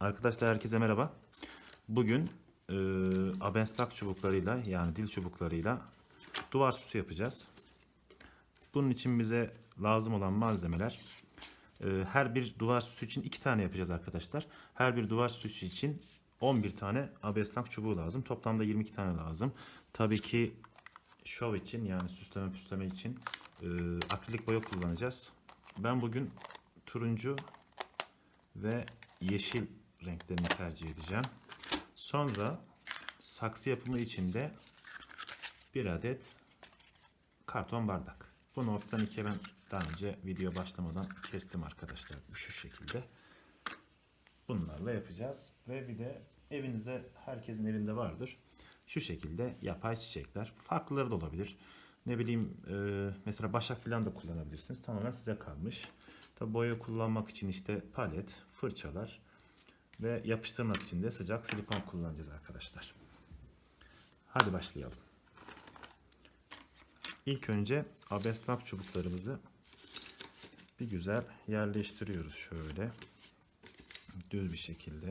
Arkadaşlar herkese merhaba. Bugün e, abenstak çubuklarıyla yani dil çubuklarıyla duvar süsü yapacağız. Bunun için bize lazım olan malzemeler e, her bir duvar süsü için iki tane yapacağız arkadaşlar. Her bir duvar süsü için 11 tane abenstak çubuğu lazım. Toplamda 22 tane lazım. Tabii ki şov için yani süsleme püsleme için e, akrilik boya kullanacağız. Ben bugün turuncu ve yeşil renklerini tercih edeceğim. Sonra saksı yapımı için de bir adet karton bardak. Bunu ortadan ikiye ben daha önce video başlamadan kestim arkadaşlar. Şu şekilde. Bunlarla yapacağız. Ve bir de evinizde herkesin evinde vardır. Şu şekilde yapay çiçekler. Farklıları da olabilir. Ne bileyim e, mesela başak falan da kullanabilirsiniz. Tamamen size kalmış. Tabi boya kullanmak için işte palet, fırçalar ve yapıştırmak için de sıcak silikon kullanacağız arkadaşlar. Hadi başlayalım. İlk önce abeslak çubuklarımızı bir güzel yerleştiriyoruz şöyle. Düz bir şekilde.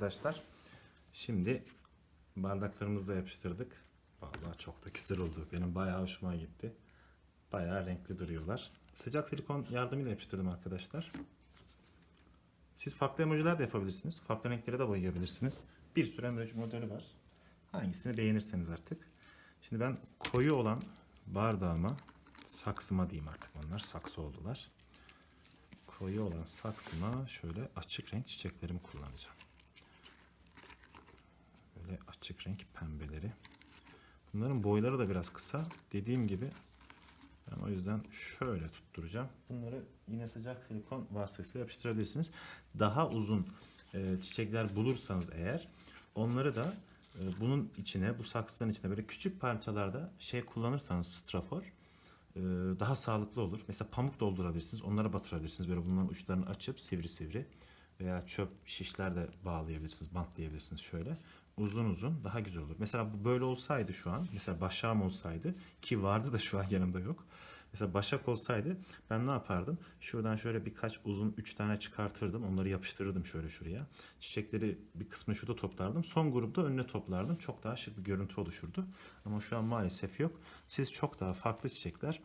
Arkadaşlar. Şimdi bardaklarımızı da yapıştırdık. Vallahi çok da güzel oldu. Benim bayağı hoşuma gitti. Bayağı renkli duruyorlar. Sıcak silikon yardımıyla yapıştırdım arkadaşlar. Siz farklı emojiler de yapabilirsiniz. Farklı renklere de boyayabilirsiniz. Bir sürü emoji modeli var. Hangisini beğenirseniz artık. Şimdi ben koyu olan bardağıma saksıma diyeyim artık onlar. Saksı oldular koyu olan saksıma şöyle açık renk çiçeklerimi kullanacağım. Böyle açık renk pembeleri. Bunların boyları da biraz kısa. Dediğim gibi ben o yüzden şöyle tutturacağım. Bunları yine sıcak silikon vasıtasıyla yapıştırabilirsiniz. Daha uzun e, çiçekler bulursanız eğer onları da e, bunun içine, bu saksıların içine böyle küçük parçalarda şey kullanırsanız strafor e, daha sağlıklı olur. Mesela pamuk doldurabilirsiniz. Onlara batırabilirsiniz. Böyle bunların uçlarını açıp sivri sivri veya çöp şişler de bağlayabilirsiniz, bantlayabilirsiniz şöyle. Uzun uzun daha güzel olur. Mesela bu böyle olsaydı şu an, mesela başağım olsaydı ki vardı da şu an yanımda yok. Mesela başak olsaydı ben ne yapardım? Şuradan şöyle birkaç uzun 3 tane çıkartırdım. Onları yapıştırırdım şöyle şuraya. Çiçekleri bir kısmını şurada toplardım. Son grupta önüne toplardım. Çok daha şık bir görüntü oluşurdu. Ama şu an maalesef yok. Siz çok daha farklı çiçekler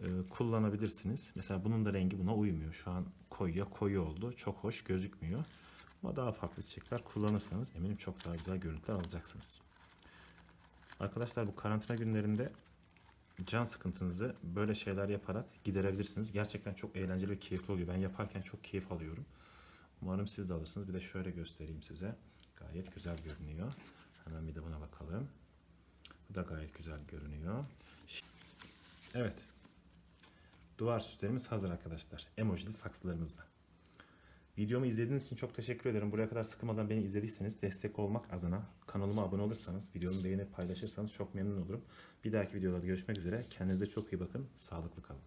e, kullanabilirsiniz. Mesela bunun da rengi buna uymuyor. Şu an koyuya koyu oldu. Çok hoş gözükmüyor. Ama daha farklı çiçekler kullanırsanız eminim çok daha güzel görüntüler alacaksınız. Arkadaşlar bu karantina günlerinde can sıkıntınızı böyle şeyler yaparak giderebilirsiniz. Gerçekten çok eğlenceli ve keyifli oluyor. Ben yaparken çok keyif alıyorum. Umarım siz de alırsınız. Bir de şöyle göstereyim size. Gayet güzel görünüyor. Hemen bir de buna bakalım. Bu da gayet güzel görünüyor. Evet. Duvar süslerimiz hazır arkadaşlar. Emojili saksılarımızla. Videomu izlediğiniz için çok teşekkür ederim. Buraya kadar sıkılmadan beni izlediyseniz destek olmak adına kanalıma abone olursanız, videomu beğenip paylaşırsanız çok memnun olurum. Bir dahaki videolarda görüşmek üzere. Kendinize çok iyi bakın. Sağlıklı kalın.